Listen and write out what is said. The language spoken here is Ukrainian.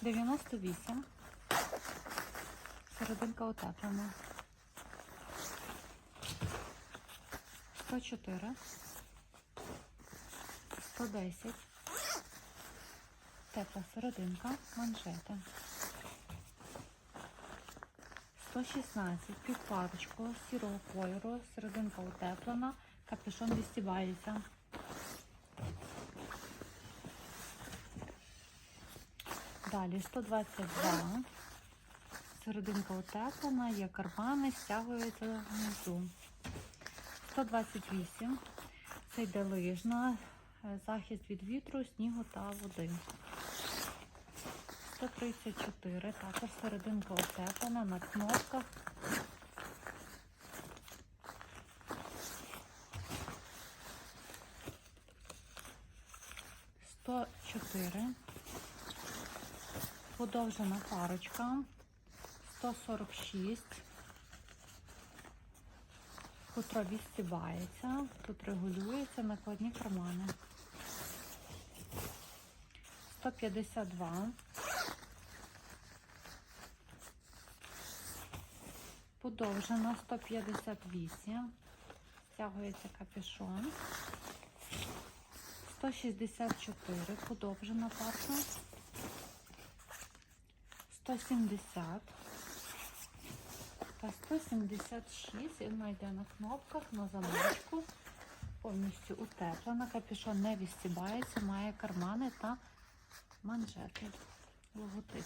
98. Серединка утеплена. 104. 110. Тепла серединка, манжети. 116. Під сірого кольору, серединка утеплена, капюшон відстібається. Далі 122. Серединка утеплена, є кармани, стягується внизу. 128. Це йде лижна, е, захист від вітру, снігу та води. 134. Також серединка утеплена на кнопках. Сто чотири. Подовжена парочка. 146. Хутро відстібається, тут регулюється накладні кармани. 152. Подовжена 158. Стягується капюшон. 164. Подовжена парка. 170 та 176 Він йде на кнопках, на замочку, повністю утеплена. Капюшон не відстібається, має кармани та манжети. Логотип.